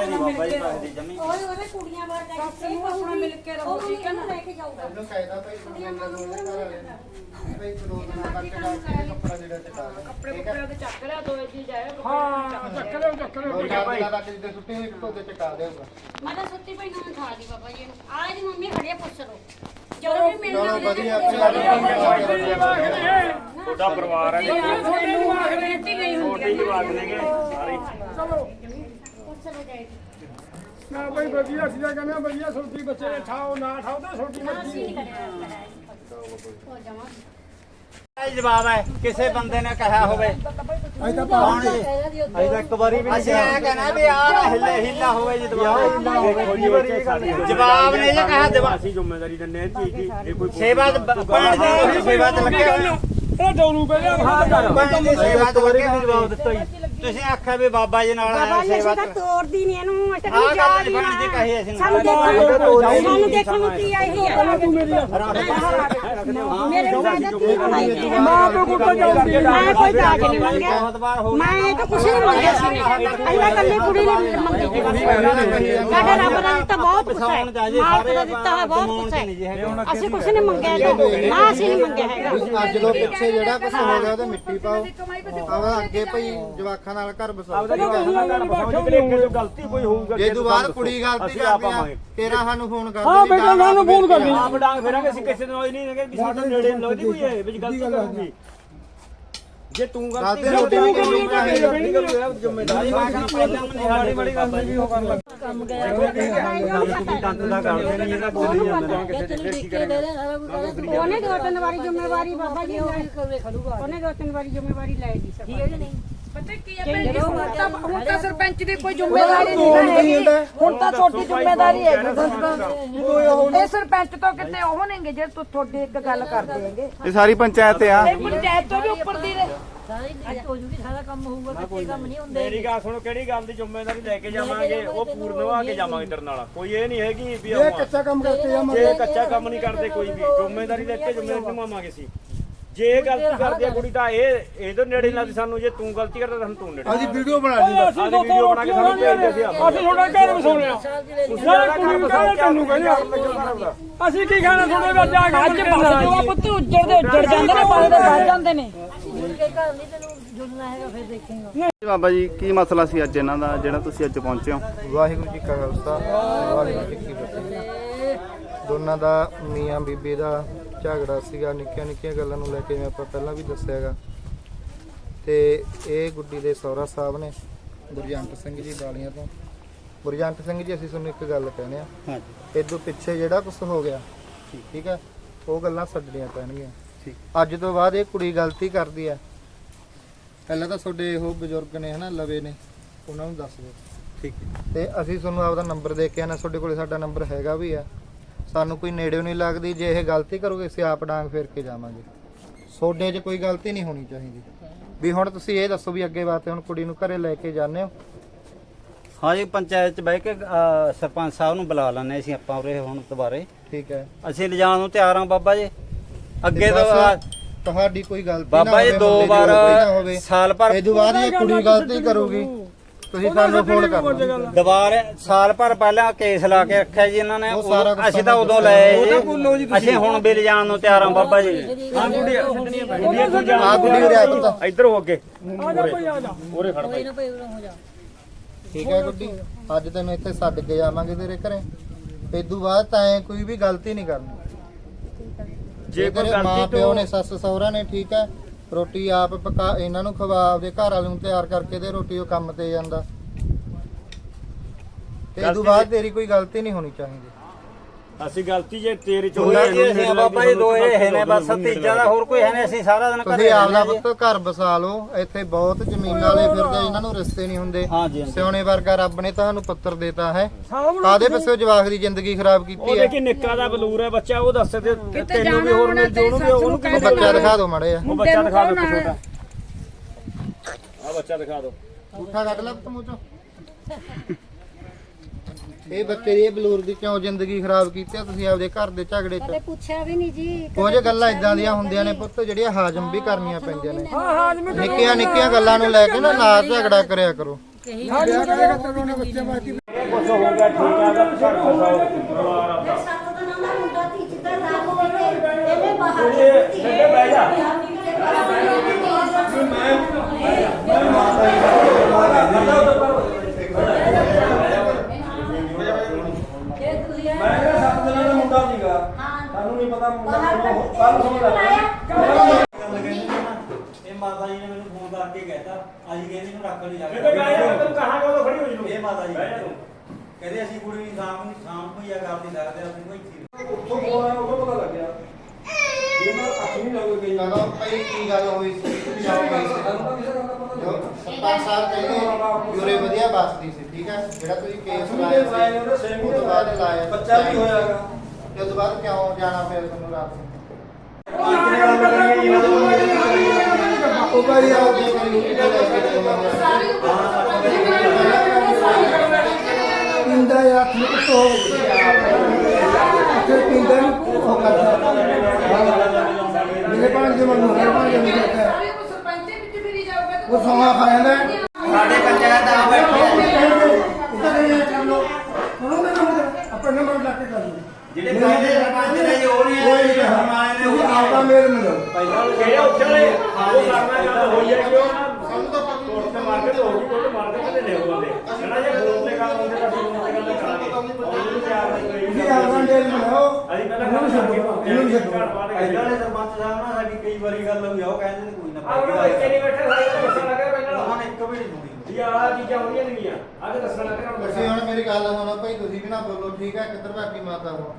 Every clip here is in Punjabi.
ਉਹਦੇ ਉਹਦੇ ਕੁੜੀਆਂ ਬਾਹਰ ਜਾ ਕੇ ਨੂੰ ਆਪਣਾ ਮਿਲ ਕੇ ਰਹੋ, ਉਹ ਠੀਕ ਹੈ ਨਾ? ਲੈ ਕੇ ਜਾਊਗਾ। ਇਹਨੂੰ ਕਾਇਦਾ ਭਾਈ ਕੁੜੀਆਂ ਦਾ ਦੋਨੇ ਘਰ ਵਾਲੇ। ਨੇ ਭਾਈ ਦੋ ਦਿਨਾਂ ਤੱਕ ਜਾ ਕੇ ਕੱਪੜਾ ਜਿਹੜਾ ਚਕਾ ਦੇ ਕੱਪੜੇ ਕੁੱਪੜੇ ਉਹਦੇ ਚੱਕ ਲਿਆ ਦੋ ਜੀ ਜਾਏ ਹਾਂ ਚੱਕ ਲਿਓ ਚੱਕ ਲਿਓ ਦੋ ਚਾਰ ਦਿਨਾਂ ਤੱਕ ਜਿੱਦੇ ਸੁੱਟੀ ਹੋਈ ਧੋਤੇ ਚਕਾ ਦੇਊਗਾ ਮੈਂ ਤਾਂ ਸੁੱਤੀ ਪਈ ਨਾ ਖਾ ਦੀ ਬਾਬਾ ਜੀ ਆ ਇਹਦੀ ਮੰਮੀ ਖੜੀ ਆ ਪੁੱਛ ਲਓ। ਜਦੋਂ ਵੀ ਮਿਲਣਾ ਚਲੋ ਉਹਦੇ ਵਧੀਆ ਤੁਹਾਡਾ ਪਰਿਵਾਰ ਹੈ। ਤੁਹਾਡੇ ਨੂੰ ਆਖਦੇ ਇੱਥੇ ਗਈ ਹੁੰਦੀ ਛੋਟੀ ਜਵਾਕ ਨੇਗੇ ਸਾਰੇ। ਚਲੋ। ਨਾ ਭਾਈ ਵਧੀਆ ਸੀ ਜਾਂ ਕਹਿੰਦੇ ਆ, ਵਧੀਆ ਸੁਰਤੀ ਬੱਚੇ ਨੇ ਠਾਓ ਨਾ ਠਾਓ ਤਾਂ ਛੋਟੀ ਅਸੀਂ ਜਾਵਾਂ। ਇਹ ਜਵਾਬ ਹੈ ਕਿਸੇ ਬੰਦੇ ਨੇ ਕਿਹਾ ਹੋਵੇ। ਅਜੇ ਤਾਂ ਕੌਣ ਜੀ। ਅਜੇ ਤਾਂ ਇੱਕ ਵਾਰੀ ਵੀ ਅਸੀਂ ਇਹ ਕਹਿਣਾ ਵੀ ਆਹ ਨਾ ਹਿੱਲੇ ਹਿੱਲਾ ਹੋਵੇ ਜੀ ਜਵਾਬ ਜਵਾਬ ਨੇ ਜੇ ਕਹਾ ਜਵਾਬ ਅਸੀਂ ਜ਼ਿੰਮੇਵਾਰੀ ਦਿੰਦੇ ਹਾਂ ਚੀਜ਼ ਦੀ ਇਹ ਕੋਈ ਸੇਵਾ ਪਾਣੀ ਦੀ ਸੇਵਾ ਤੇ ਲੱਗੇ ਹੋਏ। ਹੋ। ਇਹ ਡੋਰੂ ਪਹਿਲਾਂ ਹਾਂ ਕਰ ਪਾਣੀ ਦੀ ਸੇਵਾ ਤੇ ਲੱਗੇ ਜਵਾਬ ਦਿੱਤਾ ਜੀ ਤੁਸੀਂ ਆਖਿਆ ਵੀ ਬਾਬਾ ਜੀ ਨਾਲ ਆਇਆ ਸੇਵਾ ਤੇ ਤੋੜਦੀ ਨਹੀਂ ਇਹਨੂੰ ਅਟਕ ਆਹ ਗੱਲ ਨਹੀਂ ਬਣ ਜੀ ਕਹੀ ਅਸੀਂ ਸਾਨੂੰ ਦੇਖਣ ਸਾਨੂੰ ਦੇਖਣ ਨੂੰ ਕੀ ਆਈ ਹੈ। ਤੂੰ ਮੇਰੀ। ਮੇਰੇ। ਫਾਇਦਾ ਕੀ ਬਣਾਈ ਹੈ ਮਾਂ ਪਿਓ ਕੋਲ ਤਾਂ ਜਾਂਦੀ ਹੈ ਮੈਂ ਕੋਈ ਦਾਜ ਨਹੀਂ ਮੰਗਿਆ। ਬਹੁਤ ਵਾਰ ਹੋ ਮੈਂ ਇਹ ਤਾਂ ਕੁਛ ਨਹੀਂ ਮੰਗਿਆ ਸੀ। ਪਹਿਲਾਂ ਕੱਲੀ ਕੁੜੀ ਨੇ ਮੰਗੀ ਸੀ। ਬਸ ਸਾਡੇ ਰੱਬ ਦਾ ਦਿੱਤਾ ਬਹੁਤ ਕੁਛ ਹੈ। ਮਾਲਕ ਦਾ ਦਿੱਤਾ ਹੋਇਆ ਬਹੁਤ ਕੁਛ ਹੈ। ਅਸੀਂ ਕੁਛ ਨਹੀਂ ਮੰਗਿਆ ਨਾ ਅਸੀਂ ਨਹੀਂ ਮੰਗਿਆ ਹੈਗਾ। ਅੱਜ ਤੋਂ ਪਿੱਛੇ ਜਿਹੜਾ ਕੁਝ ਹੋ ਗਿਆ ਉਹਦੇ ਮਿੱਟੀ ਪਾਓ। ਆਵਾ ਅੱਗੇ ਭਾਈ ਜਵਾਖਾਂ ਨਾਲ ਘਰ ਬਸਾਓ ਗਲਤੀ ਕੋਈ ਹੋਊਗਾ ਜੇ ਤੂੰ ਬਾਅਦ ਕੁੜੀ ਗਲਤੀ ਕਰਦੀ ਆ। ਤੇਰਾ ਸਾਨੂੰ ਫੋਨ ਕਰ ਹਾਂ ਬੇਟਾ ਸਾਨੂੰ ਫੋਨ ਕਰਨੀ ਆਪ ਡਾਂਗ ਫੇਰਾਂਗੇ ਅਸੀਂ ਕਿਸੇ ਨਾਲ ਨਹੀਂ ਹੈਗੇ ਵੀ ਸਾਡੇ ਨੇੜੇ ਨਹੀਂ ਲੱਗਦੀ ਕੋਈ ਇਹ ਵਿੱਚ ਗਲਤੀ ਕਰੂਗੀ ਜੇ ਤੂੰ ਗਲਤੀ ਗਲਤੀ ਰੋਟੀ ਵੀ ਕਰਨੀ ਚਾਹੀਦੀ ਜ਼ਿੰਮੇਵਾਰੀ ਮੈਂ ਕਹਿੰਦਾ ਪਹਿਲਾਂ ਨਿਹਾੜੀ ਬੜੀ ਗੱਲ ਨਹੀਂ ਹੋ ਲੱਗ ਕੰਮ ਗਿਆ ਤੰਤ ਦਾ ਕਰਦੇ ਨਹੀਂ ਇਹਦਾ ਬੋਲੀ ਜਾਂਦੇ ਕਿਸੇ ਦੇ ਕੀ ਕਰੇਗਾ ਉਹਨੇ ਦੋ ਤਿੰਨ ਵਾਰੀ ਜ਼ਿੰਮੇਵਾਰੀ ਬਾਬਾ ਜੀ ਉਹਨੇ ਦੋ ਤਿੰਨ ਵਾਰੀ ਜ਼ਿੰਮੇਵਾਰੀ ਲੈ ਲਈ ਸਭ ਠੀਕ ਹੈ ਨਹੀਂ। ਪਤਾ ਕੀ ਹੈ ਭੈਣ ਜੀ, ਹੁਣ ਤਾਂ ਹੁਣ ਤਾਂ ਸਰਪੰਚ ਦੀ ਕੋਈ ਜ਼ਿੰਮੇਵਾਰੀ ਨਹੀਂ ਹੈਗੀ ਹੁਣ ਤਾਂ ਤੁਹਾਡੀ ਜ਼ਿੰਮੇਵਾਰੀ ਹੈ ਇਹ ਸਰਪੰਚ ਤੋਂ ਕਿਤੇ ਉਹ ਨੇਗੇ ਜੇ ਤੂੰ ਤੁਹਾਡੀ ਇੱਕ ਗੱਲ ਕਰ ਦੇਂਗੇ ਇਹ ਸਾਰੀ ਪੰਚਾਇਤ ਆ। ਇਹ ਪੰਚਾਇਤ ਤੋਂ ਵੀ ਉੱਪਰ ਦੀ ਨੇ। ਮੇਰੀ ਗੱਲ ਸੁਣੋ ਕਿਹੜੀ ਗੱਲ ਦੀ ਜ਼ਿੰਮੇਵਾਰੀ ਲੈ ਕੇ ਜਾਵਾਂਗੇ? ਉਹ ਪੂਰਨ ਨਿਭਾ ਕੇ ਜਾਵਾਂਗੇ ਤੇਰੇ ਨਾਲ। ਕੋਈ ਇਹ ਨਹੀਂ ਹੈਗੀ ਵੀ ਇਹ ਕੱਚਾ ਕੰਮ ਕਰਕੇ ਆ ਜੇ ਕੱਚਾ ਕੰਮ ਨਹੀਂ ਕਰਦੇ ਕੋਈ ਵੀ ਜ਼ਿੰਮੇਵਾਰੀ ਲੈ ਕੇ ਜ਼ਿੰਮੇਵਾਰੀ ਨਿਭਾਵਾਂਗੇ ਸੀ ਜੇ ਗਲਤੀ ਕਰਦੀ ਆ ਕੁੜੀ ਤਾਂ ਇਹ ਇਹਦੇ ਨੇੜੇ ਨਾ ਸਾਨੂੰ ਜੇ ਤੂੰ ਗਲਤੀ ਕਰਦਾ ਤਾਂ ਸਾਨੂੰ ਤੂੰ ਨੇੜੇ ਅਸੀਂ ਵੀਡੀਓ ਬਣਾ ਲਈ ਅਸੀਂ ਵੀਡੀਓ ਬਣਾ ਕੇ ਸਾਨੂੰ ਭੇਜਦੇ ਸੀ ਅਸੀਂ ਤੁਹਾਡਾ ਘਰ ਵਸਾਉਣਿਆ ਸਾਰੇ ਕੁੜੀ ਨੂੰ ਕਹਿੰਦੇ ਤੈਨੂੰ ਕਹਿੰਦੇ ਅਸੀਂ ਕੀ ਖਾਣਾ ਤੁਹਾਡੇ ਵਿੱਚ ਆ ਕੇ ਅੱਜ ਬਸ ਜੋ ਪੁੱਤ ਉੱਜੜ ਦੇ ਉੱਜੜ ਜਾਂਦੇ ਨੇ ਪਾਲੇ ਦੇ ਵੱਜ ਜਾਂਦੇ ਨੇ। ਬਾਬਾ ਜੀ ਕੀ ਮਸਲਾ ਸੀ ਅੱਜ ਇਹਨਾਂ ਦਾ ਜਿਹੜਾ ਤੁਸੀਂ ਅੱਜ ਪਹੁੰਚੇ ਹੋ? ਵਾਹਿਗੁਰੂ ਜੀ ਕਾ ਖਾਲਸਾ ਵਾਹਿਗੁਰੂ ਜੀ ਕੀ ਫਤਿਹ। ਦੋਨਾਂ ਦਾ ਮੀਆਂ ਬੀਬੀ ਦਾ ਝਗੜਾ ਸੀਗਾ ਨਿੱਕੀਆਂ ਨਿੱਕੀਆਂ ਗੱਲਾਂ ਨੂੰ ਲੈ ਕੇ ਜਿਵੇਂ ਆਪਾਂ ਪਹਿਲਾਂ ਵੀ ਦੱਸਿਆਗਾ ਤੇ ਇਹ ਗੁੱਡੀ ਦੇ ਸਹੁਰਾ ਸਾਹਿਬ ਨੇ ਗੁਰਜੰਟ ਸਿੰਘ ਜੀ ਬਾਲੀਆਂ ਤੋਂ। ਗੁਰਜੰਟ ਸਿੰਘ ਜੀ ਅਸੀਂ ਤੁਹਾਨੂੰ ਇੱਕ ਗੱਲ ਕਹਿੰਦੇ ਆ। ਹਾਂਜੀ। ਇਦੋਂ ਪਿੱਛੇ ਜਿਹੜਾ ਕੁਝ ਹੋ ਗਿਆ ਠੀਕ। ਹੈ ਉਹ ਗੱਲਾਂ ਛੱਡਣੀਆਂ ਪੈਣਗੀਆਂ। ਠੀਕ। ਅੱਜ ਤੋਂ ਬਾਅਦ ਇਹ ਕੁੜੀ ਗਲਤੀ ਕਰਦੀ ਆ। ਪਹਿਲਾਂ ਤਾਂ ਤੁਹਾਡੇ ਉਹ ਬਜ਼ੁਰਗ ਨੇ ਹਨਾ ਲਵੇ ਨੇ ਉਹਨਾਂ ਨੂੰ ਦੱਸ ਦਿਓ। ਠੀਕ। ਤੇ ਅਸੀਂ ਤੁਹਾਨੂੰ ਆਪਦਾ ਨੰਬਰ ਦੇ ਕੇ ਆਣਾ ਤੁਹਾਡੇ ਕੋਲੇ ਸਾਡਾ ਨੰਬਰ ਹੈਗਾ ਵੀ ਆ। ਸਾਨੂੰ ਕੋਈ ਨੇੜਿਓ ਨਹੀਂ ਲੱਗਦੀ ਜੇ ਇਹ ਗਲਤੀ ਕਰੋਗੇ ਅਸੀਂ ਆਪ ਡਾਂਗ ਫੇਰ ਕੇ ਜਾਵਾਂਗੇ। ਸੋਡੇ 'ਚ ਕੋਈ ਗਲਤੀ ਨਹੀਂ ਹੋਣੀ ਚਾਹੀਦੀ। ਵੀ ਹੁਣ ਤੁਸੀਂ ਇਹ ਦੱਸੋ ਵੀ ਅੱਗੇ ਵਾਸਤੇ ਹੁਣ ਕੁੜੀ ਨੂੰ ਘਰੇ ਲੈ ਕੇ ਜਾਂਦੇ ਹੋ? ਹਾਂਜੀ ਪੰਚਾਇਤ ਚ ਬਹਿ ਕੇ ਅਹ, ਸਰਪੰਚ ਸਾਹਿਬ ਨੂੰ ਬੁਲਾ ਲੈਣੇ ਅਸੀਂ ਆਪਾਂ ਉਰੇ ਹੁਣ ਦੁਬਾਰੇ। ਠੀਕ ਹੈ। ਅਸੀਂ ਲਿਜਾਣ ਨੂੰ ਤਿਆਰ ਹਾਂ ਬਾਬਾ ਜੀ। ਅੱਗੇ ਤੇ ਬਸ ਤੁਹਾਡੀ ਕੋਈ ਗਲਤੀ ਨਾ ਬਾਬਾ ਜੀ ਹੋਵੇ, ਦੋ ਮੁੰਡੇ ਦੀ ਵਾਰ ਗਲਤੀ ਨਾ ਹੋਵੇ। ਸਾਲ ਭਰ ਇਹ ਤੋਂ ਬਾਅਦ ਇਹ ਕੁੜੀ ਗਲਤੀ ਕਰੂਗੀ। ਤੁਸੀਂ ਸਾਨੂੰ ਫੋਨ ਕਰਨਾ। ਦੁਬਾਰੇ ਸਾਲ ਭਰ ਪਹਿਲਾਂ ਕੇਸ ਲਾ ਕੇ ਰੱਖਿਆ ਜੀ ਇਹਨਾਂ ਨੇ। ਅਸੀਂ ਤਾਂ ਉਦੋਂ ਲਏ ਜੀ। ਅਸੀਂ ਹੁਣ ਵੀ ਲਿਜਾਣ ਨੂੰ ਤਿਆਰ ਹਾਂ ਬਾਬਾ ਜੀ। ਗੁੱਡੀ ਆ ਗੁੱਡੀ ਉਰੇ ਆ ਇੱਧਰ ਹੋ ਆ ਆ ਉਰੇ ਖੜ ਬਾਈ ਠੀਕ ਹੈ ਗੁੱਡੀ। ਅੱਜ ਤੈਨੂੰ ਇੱਥੇ ਛੱਡ ਕੇ ਜਾਵਾਂਗੇ ਤੇਰੇ ਘਰੇ। ਇਦੋਂ ਬਾਅਦ ਤਾਂ ਐਂ ਕੋਈ ਵੀ ਗਲਤੀ ਨਹੀਂ ਕਰਨੀ। ਜੇ ਕੋਈ ਤੇਰੇ ਮਾਂ ਗਲਤੀ ਪਿਓ ਤੋਂ ਨੇ ਸੱਸ ਸਹੁਰਾ ਨੇ ਠੀਕ ਹੈ। ਰੋਟੀ ਆਪ ਪਕਾ ਇਹਨਾਂ ਨੂੰ ਖਵਾ ਆਪਦੇ ਘਰ ਵਾਲੇ ਨੂੰ ਤਿਆਰ ਕਰਕੇ ਤੇ ਰੋਟੀ ਉਹ ਕੰਮ ਤੇ ਜਾਂਦਾ। ਤੇ ਇਦੋਂ ਬਾਅਦ ਤੇਰੀ ਕੋਈ ਗਲਤੀ ਨਹੀਂ ਹੋਣੀ ਚਾਹੀਦੀ। ਅਸੀਂ ਗਲਤੀ ਜੇ ਤੇਰੇ ਚ ਦੋਏ ਜੀ ਅਸੀਂ ਬਾਬਾ ਜੀ ਦੋਏ ਹੈ ਨੇ ਬਸ ਤੀਜਾ ਦਾ ਹੋਰ ਕੋਈ ਹੈ ਨਹੀਂ ਅਸੀਂ ਸਾਰਾ ਦਿਨ ਘਰੇ ਤੁਸੀਂ ਆਪਦਾ ਰਹਿੰਦੇ। ਪੁੱਤ ਘਰ ਬਸਾ ਲਓ ਇੱਥੇ ਬਹੁਤ ਜ਼ਮੀਨਾਂ ਵਾਲੇ ਫਿਰਦੇ ਇਹਨਾਂ ਨੂੰ ਰਿਸ਼ਤੇ ਨਹੀਂ ਹੁੰਦੇ। ਹਾਂਜੀ ਹਾਂਜੀ ਸਿਉਣੇ ਵਰਗਾ ਰੱਬ ਨੇ ਤੁਹਾਨੂੰ ਪੱਤਰ ਦਿੱਤਾ ਹੈ। ਕਾਦੇ ਪਿੱਛੇ ਜਵਾਕ ਦੀ ਜ਼ਿੰਦਗੀ ਖਰਾਬ ਉਹ ਕੀਤੀ ਹੈ? ਦੇਖੀ ਨਿੱਕਾ ਦਾ ਬਲੂਰ ਹੈ ਬੱਚਾ ਉਹ ਦੱਸ ਤੇ ਤੈਨੂੰ ਵੀ ਹੋਰ ਜੂ ਉਹਨੂੰ ਵੀ ਉਹਨੂੰ ਉਹ ਬੱਚਾ ਦਿਖਾ ਦਿਓ ਮੜੇ ਆ ਉਹ ਬੱਚਾ ਦਿਖਾ ਦਿਓ ਛੋਟਾ। ਆ ਬੱਚਾ ਦਿਖਾ ਦਿਓ। ਉਠਾ ਕੱਢ ਲੈ ਪੁੱਤ ਮੂੰਹ ਚੋਂ। ਇਹ ਬੱਚੇ ਦੀ ਇਹ ਬਲੂਰ ਦੀ ਕਿਉਂ ਜ਼ਿੰਦਗੀ ਖਰਾਬ ਕੀਤੀ ਆ? ਤੁਸੀਂ ਆਪਦੇ ਘਰ ਦੇ ਝਗੜੇ 'ਚ ਕਦੇ ਪੁੱਛਿਆ ਵੀ ਨਹੀਂ ਜੀ ਕੁਝ ਗੱਲਾਂ ਇਦਾਂ ਦੀਆਂ ਹੁੰਦੀਆਂ ਨੇ ਪੁੱਤ ਜਿਹੜੀਆਂ ਹਾਜ਼ਮ ਵੀ ਕਰਨੀਆਂ ਪੈਂਦੀਆਂ ਨੇ। ਹਾਂ ਹਾਂ ਜਿਵੇਂ ਨਿੱਕੀਆਂ ਨਿੱਕੀਆਂ ਗੱਲਾਂ ਨੂੰ ਲੈ ਕੇ ਨਾ ਨਾ ਝਗੜਾ ਕਰਿਆ ਕਰੋ। ਸੱਤ ਦਿਨਾਂ ਦਾ ਮੁੰਡਾ ਤੀ ਜਿੱਦਾਂ ਰਾਤ ਹੋਵੇ ਇਹਨੇ ਬਾਹਰ ਬਹਿ ਜਾ ਮੈਂ ਕਿਹਾ ਸੱਤ ਦਿਨਾਂ ਦਾ ਮੁੰਡਾ ਸੀਗਾ ਸਾਨੂੰ ਨਹੀਂ ਪਤਾ ਮੁੰਡਾ ਕੱਲ ਸਮਝ ਇਹ ਮਾਤਾ ਜੀ ਨੇ ਮੈਨੂੰ ਫੋਨ ਕਰਕੇ ਕਹਿਤਾ। ਅਸੀਂ ਕਹਿੰਦੇ ਨੂੰ ਰੱਖ ਲਈ ਜਾ ਜੂ ਇਹ ਮਾਤਾ ਜੀ ਬਹਿ ਜਾ ਤੂੰ। ਕਹਿੰਦੇ ਅਸੀਂ ਕੁੜੀ ਨੂੰ ਸ਼ਾਮ ਨੂੰ ਸ਼ਾਮ ਨੂੰ ਹੀ ਆ ਕਰ ਨਹੀਂ। ਸਕਦੇ ਅਸੀਂ ਕੋਈ ਕਦੋਂ ਪਈ। ਕੀ ਗੱਲ ਹੋਈ ਸੀ ਕੀ ਗੱਲ ਹੋਈ ਸੀ? ਜੋ ਸਰਪੰਚ ਸਾਹਿਬ ਕਹਿੰਦੇ ਯੂਰੇ ਵਧੀਆ ਬਸਦੀ ਸੀ ਠੀਕ ਹੈ? ਜਿਹੜਾ ਤੁਸੀਂ ਕੇਸ ਲਾਇਆ ਸੀ ਉਹ ਤੋਂ ਬਾਅਦ ਲਾਇਆ। ਬੱਚਾ ਵੀ ਹੋਇਆਗਾ। ਤੇ ਉਸ ਤੋਂ ਬਾਅਦ ਕਿਉਂ ਜਾਣਾ ਪਿਆ ਤੁਹਾਨੂੰ ਰਾਤ ਨੂੰ ਉਹ ਭਾਈ ਆ ਕੇ ਪਿੰਦਾ ਯਾਰ ਠੀਕ ਤੋਂ ਫਿਰ ਪਿੰਦਾ ਨੂੰ ਉਹ ਕਰਦਾ ਮੇਰੇ ਪਾਣ ਦੇ ਮਨ ਮੇਰੇ ਪਾਣ ਦੇ ਮਨ ਕਰਦਾ ਸਾਰੇ ਕੋ ਸਰਪੰਚ ਵਿੱਚ ਫਿਰੀ ਜਾਊਗਾ ਤੇ ਉਹ ਸਮਾਂ ਖਾ ਜਾਂਦਾ ਸਾਡੇ ਪੰਚਾਇਤ ਆ ਬੈਠੇ ਆਪਣੇ ਨੰਬਰ ਲਾ ਕੇ ਕਰ ਲਓ ਜਿਹੜੇ ਪਹਿਲੇ ਸਰਪੰਚ ਨੇ ਜੀ ਉਹ ਨਹੀਂ ਆਏ ਜਿਹੜੇ ਹਮਾਰੇ ਨੇ ਉਹ ਆਪਦਾ ਮੇਲ ਮਿਲੋ ਜਿਹੜੇ ਉੱਥੇ ਵਾਲੇ ਉਹ ਕਰਨਾ ਗੱਲ ਹੋਈ ਹੈ ਕਿ ਉਹ ਨਾ ਸਾਨੂੰ ਤਾਂ ਕੋਰਟ ਤੇ ਮਾਰ ਕੇ ਤੇ ਹੋ ਗਈ ਕੋਰਟ ਮਾਰ ਕੇ ਤੇ ਨਹੀਂ ਹੁੰਦੇ ਕਹਿੰਦਾ ਜੇ ਫੋਨ ਤੇ ਗੱਲ ਹੁੰਦੀ ਤਾਂ ਅਸੀਂ ਫੋਨ ਤੇ ਗੱਲ ਕਰਾਂਗੇ ਉਹਨੂੰ ਤਿਆਰ ਨਹੀਂ ਕੋਈ ਤੁਸੀਂ ਆਪਦਾ ਮੇਲ ਮਿਲੋ ਅਸੀਂ ਪਹਿਲਾਂ ਗੱਲ ਕਰਾਂਗੇ ਇਹਨੂੰ ਵੀ ਛੱਡੋ। ਪਹਿਲਾਂ ਵਾਲੇ ਸਰਪੰਚ ਸਾਹਿਬ ਨਾਲ ਸਾਡੀ ਕਈ ਵਾਰੀ ਗੱਲ ਹੋਈ ਆ ਉਹ ਕਹਿੰਦੇ ਨੇ ਕੋਈ ਨਾ ਆਹ ਉਹ ਇੱਥੇ ਨਹੀਂ ਬੈਠੇ ਸਾਰੇ ਤਾਂ ਦੱਸਣ ਲੱਗਾ ਪਹਿਲਾਂ। ਉਹਨਾਂ ਨੇ ਇੱਕ ਵੀ ਨਹੀਂ ਸੁਣੀ। ਵੀ ਆਹ ਚੀਜ਼ਾਂ ਹੋਈਆਂ ਨਹੀਂ ਆ ਆਹ ਤੇ ਦੱਸਣ ਲੱਗਾ ਹੁਣ ਤੁਸੀਂ ਹੁਣ ਮੇਰੀ ਗੱਲ ਸੁਣੋ ਭਾਈ ਤੁਸੀਂ ਵੀ ਨਾ ਬੋਲੋ ਠੀਕ ਹੈ ਕਿੱਧਰ ਭਾਗੀ ਮਾਤਾ ਹੋ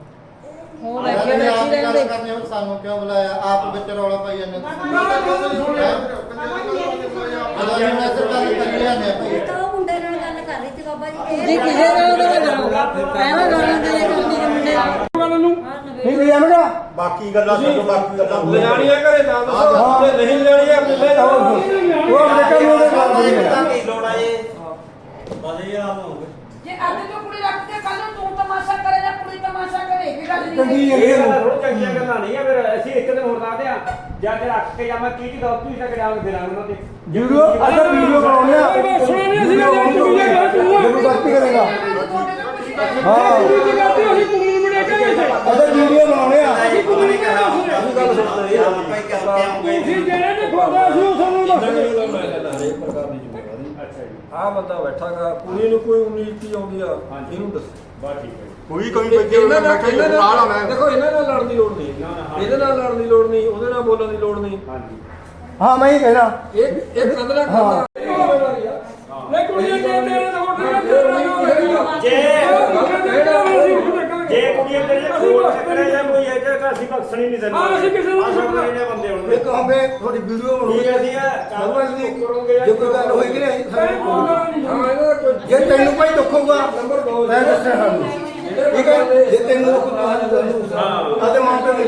ਉਹ ਬੈਠੇ ਬੈਠੇ ਆਪ ਬੈਠੇ ਦੀ ਗੱਲ ਰਹਿੰਦੇ। ਕਰਨੀ ਹੋ ਸਾਨੂੰ ਕਿਉਂ ਬੁਲਾਇਆ? ਆਪ ਵਿੱਚ ਰੌਲਾ ਪਾਈ ਜਾਂਦੇ ਤੁਸੀਂ ਜਦੋਂ ਅਸੀਂ ਮੈਸੇਜ ਗੱਲ ਕਰੀ ਜਾਂਦੇ ਆ ਭਾਈ। ਤਾਂ ਉਹ ਮੁੰਡੇ ਨਾਲ ਗੱਲ ਕਰ ਰਹੀ ਸੀ ਬਾਬਾ ਜੀ ਜੀ ਕਿਸੇ ਨਾਲ ਉਹਦਾ ਜਾਊਗਾ ਪਹਿਲਾਂ ਗਾਲਾਂ ਦੇ ਕਰਦੀ ਦੇ ਮੁੰਡੇ ਨਾਲ। ਗੱਲ ਨੂੰ ਨਹੀਂ ਲੈ ਜਾਵਾਂਗਾ ਬਾਕੀ ਗੱਲਾਂ ਛੱਡੋ ਬਾਕੀ ਗੱਲਾਂ ਲਿਜਾਣੀ ਹੈ ਘਰੇ ਤਾਂ ਦੱਸੋ ਜੇ ਨਹੀਂ ਲਿਜਾਣੀ ਹੈ ਲੈ ਜਾਓ ਉਹ ਆਪਣੇ ਕੰਮ ਨੂੰ ਦੇ ਤਾਂ ਕੀ ਲੋੜ ਆ ਇਹ? ਬਸ ਇਹ ਹਾਲ ਹੋ ਗਏ। ਜੇ ਅੱਜ ਤੂੰ ਕੁੜੀ ਰੱਖਦੇ ਕੱਲ ਨੂੰ ਤੂੰ ਤਮਾਸ਼ਾ ਕਰੇ ਜਾਂ ਕੁੜੀ ਤਮਾਸ਼ਾ ਕਰੇ ਇਹ ਗੱਲ ਨਹੀਂ ਚੰਗੀ। ਇਹ ਗੱਲਾਂ ਥੋੜ੍ਹ ਚੰਗੀਆਂ ਗੱਲਾਂ ਨਹੀਂ ਆ ਫਿਰ ਅਸੀਂ ਇੱਕ ਦਿਨ ਹੋਰ ਦੱਸਦੇ ਆ ਜਾਂ ਤੇ ਰੱਖ ਕੇ ਜਾਂ ਮੈਂ ਕੀ ਕੀ ਗਲਤੀ ਤੱਕ ਜਾ ਕੇ ਫਿਰਾਂ ਉਹਨਾਂ ਤੇ। ਵੀਡੀਓ ਅਗਰ ਵੀਡੀਓ ਬਣਾਉਣੇ ਆ ਸੁਣਿਆ ਨਹੀਂ ਅਸੀਂ ਜਾਣ ਚੁੱਕੀ ਹੈ ਗੱਲ ਤੂੰ ਕਰੇਗਾ। ਹਾਂ ਕੀ ਕਰਦੀ ਅਸੀਂ ਕੁੜੀ ਨੂੰ ਬਣਾ ਕੇ ਇੱਥੇ ਅਗਰ ਵੀਡੀਓ ਬਣਾਉਣੇ ਆ ਅਸੀਂ ਕੁੜੀ ਨੂੰ ਕਿਹਾ ਸੀ ਅਸੀਂ ਗੱਲ ਸੁਣਦੇ ਆ ਆਪਾਂ ਹੀ ਕਰਕੇ ਆਉਂਗੇ ਤੁਸੀਂ ਜਿਹੜੇ ਨੇ ਖੋਦਾ ਸੀ ਉਹ ਸਾਨੂੰ ਦੱਸ ਦਿਓ ਆ ਬੰਦਾ ਬੈਠਾਗਾ ਕੁੜੀ ਨੂੰ ਕੋਈ ਉਮੀਦ ਆਉਂਦੀ ਆ? ਇਹਨੂੰ ਦੱਸ। ਬਾ ਠੀਕ ਹੈ ਕੋਈ ਕੋਈ ਇਹਨਾਂ ਨਾਲ ਇਹਨਾਂ ਨਾਲ ਦੇਖੋ ਇਹਨਾਂ ਨਾਲ ਲੜਨ ਦੀ ਲੋੜ ਨਹੀਂ। ਇਹਦੇ ਨਾਲ ਲੜਨ ਦੀ ਲੋੜ ਨਹੀਂ ਉਹਦੇ ਨਾਲ ਬੋਲਣ ਦੀ ਲੋੜ ਨਹੀਂ। ਹਾਂਜੀ। ਹਾਂ ਮੈਂ ਹੀ ਕਹਿਣਾ ਇਹ ਇਹ ਕਦਲਾ ਕਰਦਾ ਲੈ ਕੁੜੀਆਂ ਜੇ ਤੇਰੇ ਤੋਂ ਉੱਠ ਜੇ ਜੇ ਕੁੜੀਆਂ ਤੇਰੇ ਕੋਲ ਕਰੇ ਜਾਂ ਕੋਈ ਹੈ ਤਾਂ ਅਸੀਂ ਬਖਸ਼ਣੀ ਨਹੀਂ ਦਿੰਦੇ ਹਾਂ ਅਸੀਂ ਕਿਸੇ ਨੂੰ ਨਹੀਂ ਛੱਡਣਾ ਇਹਨੇ ਬੰਦੇ ਹੁਣ ਇੱਕ ਹਮੇ ਤੁਹਾਡੀ ਵੀਡੀਓ ਠੀਕ ਹੈ ਜੀ ਸਮਝ ਲਈ ਜੇ ਕੋਈ ਗੱਲ ਹੋਈ ਕਿ ਹਾਂ ਕੋਈ ਜੇ ਤੈਨੂੰ ਕੋਈ ਦੁੱਖ ਹੋਊਗਾ ਨੰਬਰ ਦੋ ਮੈਂ ਦੱਸਿਆ ਸਾਨੂੰ ਠੀਕ ਹੈ ਜੇ ਤੈਨੂੰ ਦੁੱਖ ਹੋਊਗਾ ਅਤੇ ਮਾਂ ਪਿਓ ਨੂੰ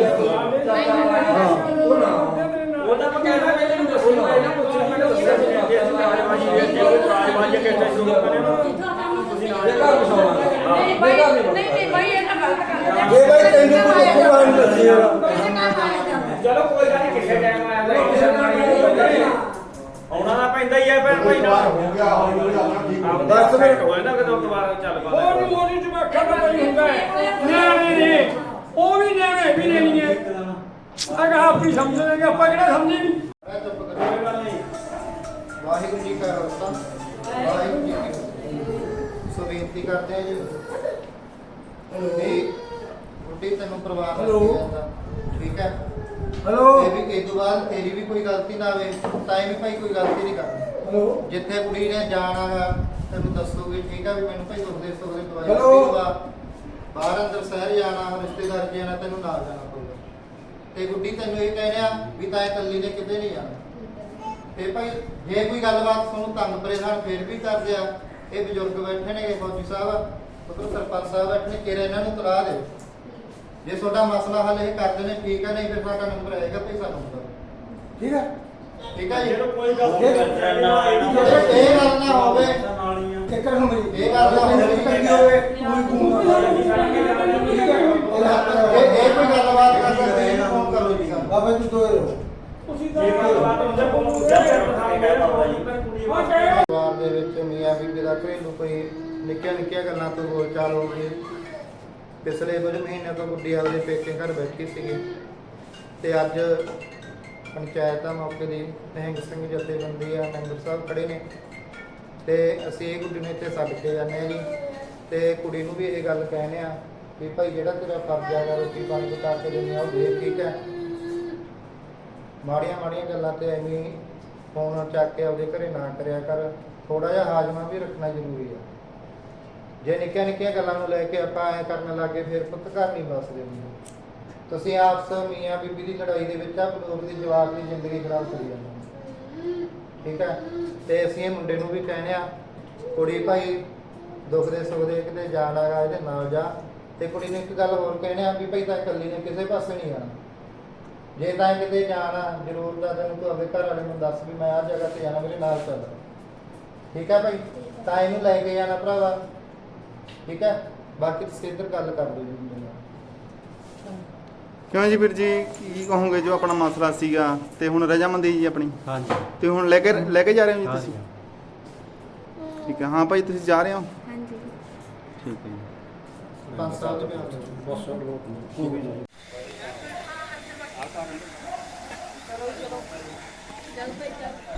ਉਹਦਾ ਮੈਂ ਕਹਿਣਾ ਕਿ ਇਹਨੂੰ ਦੱਸੋ ਨਾ ਇਹਨਾਂ ਪੁੱਛਣ ਮੈਂ ਦੱਸਿਆ ਕਿ ਅਸੀਂ ਰਾਜਵਾਜੀ ਦੇ ਜੇ ਕੋਈ ਰਾਜਵਾਜੀ ਕੇ ਟੈਸਟ ਕਰੇ ਨਾ ਤੁਸੀਂ ਨਾਲ ਘਰ ਬਸਾਉਣਾ ਨਹੀਂ ਭਾਈ ਨਹੀਂ ਨਹੀਂ ਭਾਈ ਇਹ ਬਾਈ ਤੈਨੂੰ ਕੋਈ ਹੋਊਗਾ ਨਹੀਂ ਦੱਸਿਆ ਚਲੋ ਕੋਈ ਗੱਲ ਨਹੀਂ ਕਿਸੇ ਟਾਈਮ ਆਇਆ ਤਾਂ ਕਿਸੇ ਆਉਣਾ ਤਾਂ ਪੈਂਦਾ ਹੀ ਹੈ ਭੈਣ ਭਾਈ ਨਾਲ। ਬਸ ਫਿਰ ਹੋਇਆ ਨਾ ਕਦੋਂ ਦੁਬਾਰਾ ਚੱਲ ਪਾਉਂਦਾ ਉਹ ਵੀ ਮੋਦੀ ਜਵਾਖਾਂ ਦਾ ਨਹੀਂ ਹੁੰਦਾ ਨਿਆਣੇ ਨੇ ਉਹ ਵੀ ਨਿਆਣੇ ਵੀ ਨਹੀਂ ਨੇ ਅਗਾ ਆਪਣੀ ਸਮਝ ਲੈਣਗੇ ਆਪਾਂ ਕਿਹੜਾ ਸਮਝੇ ਨਹੀਂ ਮੈਂ ਚੁੱਪ ਕਰ ਵਾਹਿਗੁਰੂ ਜੀ ਕਾ ਖਾਲਸਾ। ਵਾਹਿਗੁਰੂ ਜੀ ਕੀ ਫਤਿਹ। ਸੋ ਬੇਨਤੀ ਕਰਦੇ ਆ ਜੀ। ਵੀ ਰੋਟੀ ਤੈਨੂੰ ਪਰਿਵਾਰ ਨਾਲ ਦੇ ਜਾਂਦਾ ਠੀਕ ਹੈ? ਹੈਲੋ ਇਹ ਵੀ ਇਹ ਤੋਂ ਬਾਅਦ ਤੇਰੀ ਵੀ ਕੋਈ ਗਲਤੀ ਨਾ ਆਵੇ ਤਾਂ ਵੀ ਭਾਈ ਕੋਈ ਗਲਤੀ ਨਹੀਂ ਕਰਨੀ। ਹੈਲੋ ਜਿੱਥੇ ਕੁੜੀ ਨੇ ਜਾਣਾ ਗਾ ਤੈਨੂੰ ਦੱਸੋਗੇ ਠੀਕ ਆ ਵੀ ਮੈਨੂੰ ਭਾਈ ਦੁੱਖ ਦੇ ਸੁੱਖ ਦੇ ਦਵਾਈ Hello? ਬਾਹਰ ਅੰਦਰ ਸ਼ਹਿਰ ਜਾਣਾ ਰਿਸ਼ਤੇਦਾਰ ਚ ਜਾਣਾ ਤੈਨੂੰ ਨਾਲ ਜਾਣਾ ਪਊਗਾ। ਤੇ ਗੁੱਡੀ ਤੈਨੂੰ ਇਹ ਕਹਿਣਿਆ ਵੀ ਤਾਂ ਇਕੱਲੀ ਨੇ ਕਿਤੇ ਨਹੀਂ ਜਾਣਾ। ਤੇ ਭਾਈ ਜੇ ਕੋਈ ਗੱਲਬਾਤ ਤੁਹਾਨੂੰ ਤੰਗ ਪਰੇਸ਼ਾਨ ਫੇਰ ਵੀ ਕਰਦੇ ਆ ਇਹ ਬਜ਼ੁਰਗ ਬੈਠੇ ਨੇਗੇ ਫੌਜੀ ਸਾਹਿਬ। ਉਧਰ ਸਰਪੰਚ ਸਾਹਿਬ ਬੈਠੇ ਨੇ ਕਿਰੇ ਇਹਨਾਂ ਨੂੰ ਤਲਾ ਦਿਓ। ਜੇ ਤੁਹਾਡਾ ਮਸਲਾ ਹੱਲ ਇਹ ਕਰਦੇ ਨੇ ਠੀਕ ਹੈ ਨਹੀਂ ਫਿਰ ਸਾਡਾ ਨੰਬਰ ਆਏਗਾ ਭਾਈ ਸਾਨੂੰ ਦੱਸੋ ਠੀਕ ਹੈ ਠੀਕ ਹੈ ਜੀ? ਕੋਈ ਗੱਲ ਇਹ ਗੱਲ ਨਾ ਹੋਵੇ। ਕਿੱਕਰ ਨੂੰ ਇਹ ਗੱਲ ਨਾ ਹੋਵੇ। ਕਿ ਹੋਵੇ। ਇਹ ਇਹ ਕੋਈ ਗੱਲਬਾਤ ਕਰ ਸਕਦੇ ਇਹਨੂੰ ਫੋਨ ਕਰ ਲਓ ਜੀ ਸਾਨੂੰ ਬਾਬਾ ਜੀ ਜੀ ਪਰਿਵਾਰ ਦੇ ਵਿੱਚ ਮੀਆਂ ਬੀਬੀ ਦਾ ਘਰੇਲੂ ਕੋਈ ਨਿੱਕੀਆਂ ਨਿੱਕੀਆਂ ਗੱਲਾਂ ਤੋਂ ਬੋਲਚਾਲ ਹੋ ਗਈ ਪਿਛਲੇ ਕੁਝ ਮਹੀਨਿਆਂ ਤੋਂ ਗੁੱਡੀ ਆਪਦੇ ਪੇਕੇ ਘਰ ਬੈਠੀ ਸੀਗੀ। ਤੇ ਅੱਜ ਪੰਚਾਇਤ ਦਾ ਮੌਕੇ ਦੀ ਨਿਹੰਗ ਸਿੰਘ ਜਥੇਬੰਦੀ ਆ, ਮੈਂਬਰ ਸਾਹਿਬ ਖੜੇ ਨੇ। ਤੇ ਅਸੀਂ ਇਹ ਗੁੱਡੀ ਨੂੰ ਇੱਥੇ ਛੱਡ ਕੇ ਜਾਂਦੇ ਆ ਜੀ। ਤੇ ਕੁੜੀ ਨੂੰ ਵੀ ਇਹ ਗੱਲ ਕਹਿੰਦੇ ਆ ਵੀ ਭਾਈ ਜਿਹੜਾ ਤੇਰਾ ਫਰਜ਼ ਹੈਗਾ, ਰੋਟੀ ਪਾਣੀ ਪਕਾ ਕੇ ਦੇਣੀ ਆ, ਉਹ ਦੇ ਠੀਕ ਹੈ। ਮਾੜੀਆਂ ਮਾੜੀਆਂ ਗੱਲਾਂ ਤੇ ਐਵੇਂ ਫੋਨ ਚੱਕ ਕੇ ਆਪਦੇ ਘਰੇ ਨਾ ਕਰਿਆ ਕਰ। ਥੋੜਾ ਜਿਹਾ ਹਾਜ਼ਮਾ ਵੀ ਰੱਖਣਾ ਜ਼ਰੂਰੀ ਆ। ਜੇ ਨਿੱਕੀਆਂ ਨਿੱਕੀਆਂ ਗੱਲਾਂ ਨੂੰ ਲੈ ਕੇ ਆਪਾਂ ਐ ਕਰਨ ਲੱਗੇ, ਫਿਰ ਪੁੱਤ ਘਰ ਨਹੀਂ ਬਸਦੇ ਹੁੰਦੇ ਤੁਸੀਂ ਆਪਸ ਮੀਆਂ ਬੀਬੀ ਦੀ ਲੜਾਈ ਦੇ ਵਿੱਚ ਆ ਲੋਕ ਦੀ ਜਵਾਬ ਦੀ ਜ਼ਿੰਦਗੀ ਖਰਾਬ ਕਰੀ ਜਾਂਦੇ ਹੋ। ਠੀਕ ਹੈ? ਤੇ ਅਸੀਂ ਇਹ ਮੁੰਡੇ ਨੂੰ ਵੀ ਕਹਿੰਦੇ ਆ, ਕੁੜੀ ਭਾਈ ਦੁੱਖ ਦੇ ਸੁੱਖ ਦੇ ਕਿਤੇ ਜਾਣਾ ਆਗਾ ਇਹਦੇ ਨਾਲ ਜਾ। ਤੇ ਕੁੜੀ ਨੂੰ ਇੱਕ ਗੱਲ ਹੋਰ ਕਹਿੰਦੇ ਆ ਵੀ ਭਾਈ ਤਾਂ ਇਕੱਲੀ ਨੇ ਕਿਸੇ ਪਾਸੇ ਨਹੀਂ ਜਾਣਾ। ਜੇ ਤਾਂ ਕਿਤੇ ਜਾਣਾ, ਜ਼ਰੂਰ ਤਾਂ ਤੈਨੂੰ ਤੂੰ ਆਪਣੇ ਘਰ ਵਾਲੇ ਨੂੰ ਦੱਸ ਵੀ ਮੈਂ ਆਹ ਜਗ੍ਹਾ ਤੇ ਜਾਣਾ, ਮੇਰੇ ਨਾਲ ਚੱਲ। ਠੀਕ ਹੈ ਭਾਈ? ਤਾਂ ਇਹਨੂੰ ਲੈ ਕੇ ਜਾਣਾ ਭਰਾਵਾ। ਠੀਕ ਹੈ? ਬਾਕੀ ਤੁਸੀਂ ਇੱਧਰ ਗੱਲ ਕਰ ਲਓ ਜੀ ਮੁੰਡੇ ਨਾਲ। ਕਿਉਂ ਜੀ ਵੀਰ ਜੀ ਕੀ ਕਹੋਗੇ ਜੋ ਆਪਣਾ ਮਸਲਾ ਸੀਗਾ ਤੇ ਹੁਣ ਰਜਾਮੰਦੀ ਜੀ ਆਪਣੀ? ਹਾਂਜੀ। ਤੇ ਹੁਣ ਲੈ ਕੇ ਲੈ ਕੇ ਜਾ ਰਹੇ ਹੋ ਜੀ ਤੁਸੀਂ? ਠੀਕ ਹੈ ਹਾਂ ਭਾਈ ਤੁਸੀਂ ਜਾ ਰਹੇ ਹੋ? ਹਾਂਜੀ। ਠੀਕ ਹੈ ਜੀ। ਪੰਜ ਸਾਲ ਦੇ ਬਿਆਨ ਚੱਲ ਭਾਈ ਚੱਲ।